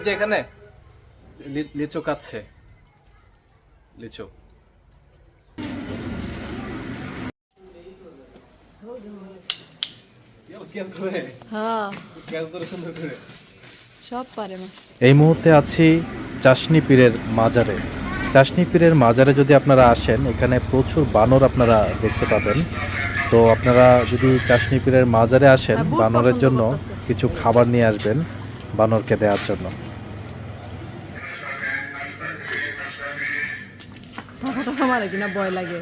এই যে এখানে লিচু কাচ্ছে লিচু। হ্যাঁ। সব পারে মা। এই মুহূর্তে আছি চাশনি পীরের মাজারে। চাশনি পীরের মাজারে যদি আপনারা আসেন এখানে প্রচুর বানর আপনারা দেখতে পাবেন। তো আপনারা যদি চাশনি পীরের মাজারে আসেন হ্যাঁ, বানরের জন্য কিছু খাবার নিয়ে আসবেন বানরকে দেওয়ার জন্য। টাকা টাকা মারে কিনা ভয় লাগে।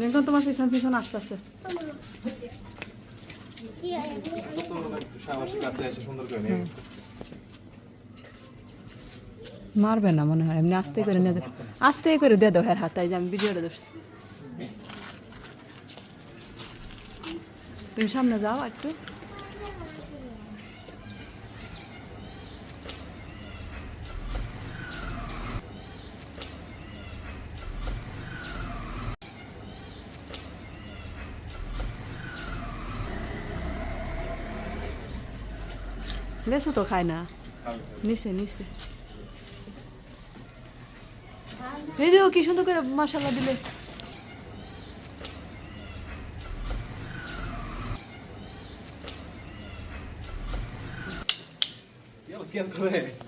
দেখুন তোমার পিছন পিছন আসতেছে। মারবে না মনে হয়, এমনি আস্তে করে নিয়ে। আস্তে করে দিয়ে দাও হ্যাঁ হাতায় যে আমি ভিডিওটা ধরছি। তুমি সামনে যাও একটু। লেসু তো খায় না। নিচে নিচে। এই যে কি সুন্দর করে মশলা দিলে।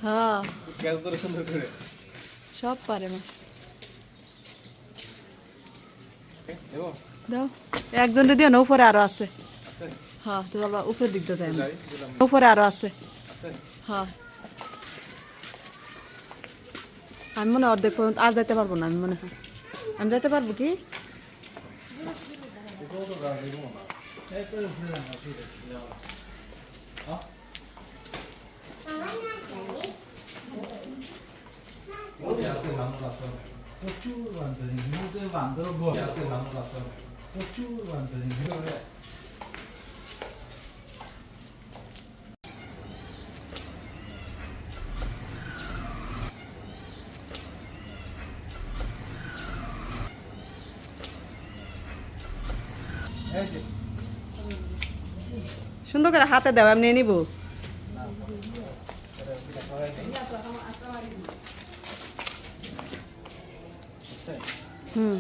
হ্যাঁ। সব পারে মা। দাও। একজনের দিয়ে না, উপরে আরও আছে। হ্যাঁ তো বাবা উপরের দিকটা যায় উপরে আরও আছে। হ্যাঁ। আমি মনে হয় অর্ধেক পর্যন্ত, আর যেতে পারব না, আমি মনে হয়। আমি যেতে পারব কি? প্রচুর বান্ধবী হিন্দুদের বান্ধব প্রচুর বান্ধবী। সুন্দর করে হাতে দাও আমি নিয়ে নিবো। হুম।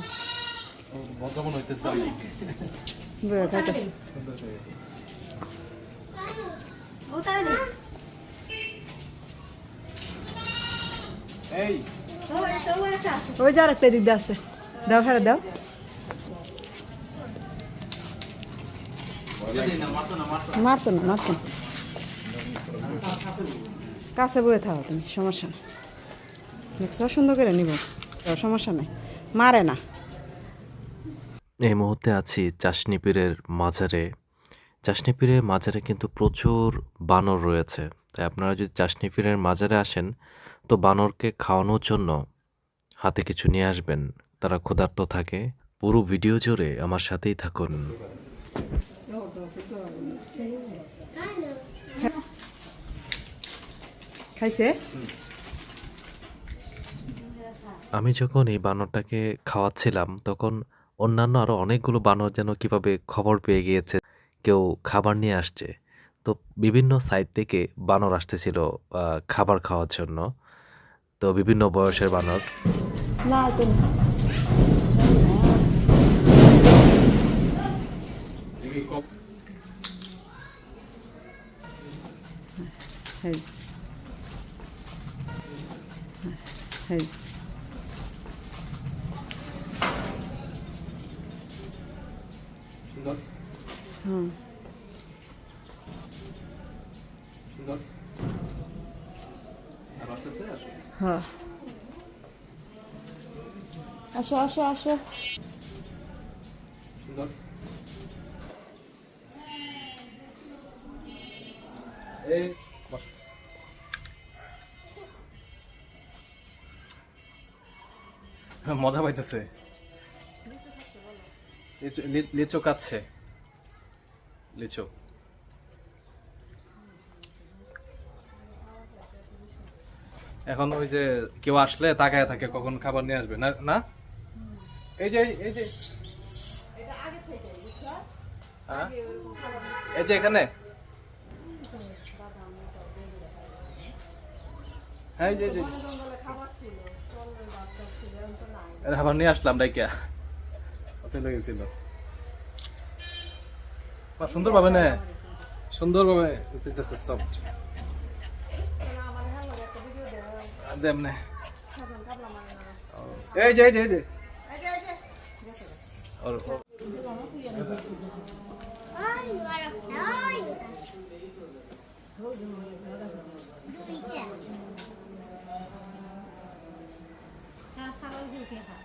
ওই যে আরেকটা দিক দিয়ে আছে। দাও ফেরত দাও। মারতো না মারতো না। কাছে বয়ে থাকো তুমি, সমস্যা নেই। সুন্দর করে নিব। সমস্যা নেই। মারে না। এই মুহূর্তে আছি চাশনি পীরের মাজারে চাশনি পীরের মাজারে কিন্তু প্রচুর বানর রয়েছে। তাই আপনারা যদি চাশনি পীরের মাজারে আসেন, তো বানরকে খাওয়ানোর জন্য হাতে কিছু নিয়ে আসবেন। তারা ক্ষুধার্ত থাকে। পুরো ভিডিও জুড়ে আমার সাথেই থাকুন। খাইছে? আমি যখন এই বানরটাকে খাওয়াচ্ছিলাম তখন অন্যান্য আরও অনেকগুলো বানর যেন কীভাবে খবর পেয়ে গিয়েছে কেউ খাবার নিয়ে আসছে। তো বিভিন্ন সাইড থেকে বানর আসতেছিল খাবার খাওয়ার জন্য। তো বিভিন্ন বয়সের বানর। না সুন্দর হুম হ্যাঁ আসো আসো আসো এই বস মজা পাইতেছে। লিচু কাচ্ছে লিচু এখন ওই যে কেউ আসলে তাকায় থাকে, কখন খাবার নিয়ে আসবে, না না? এই যে এই যে। হ্যাঁ? এই যে এখানে। হ্যাঁ এই যে। আরে খাবার নিয়ে আসলাম ডাইকা। চলে গেছিল। সুন্দর পাবে না। সুন্দর ভাবে দিতেছে সব। দেমনে এই যে এই যে এই যে। ওর 就挺好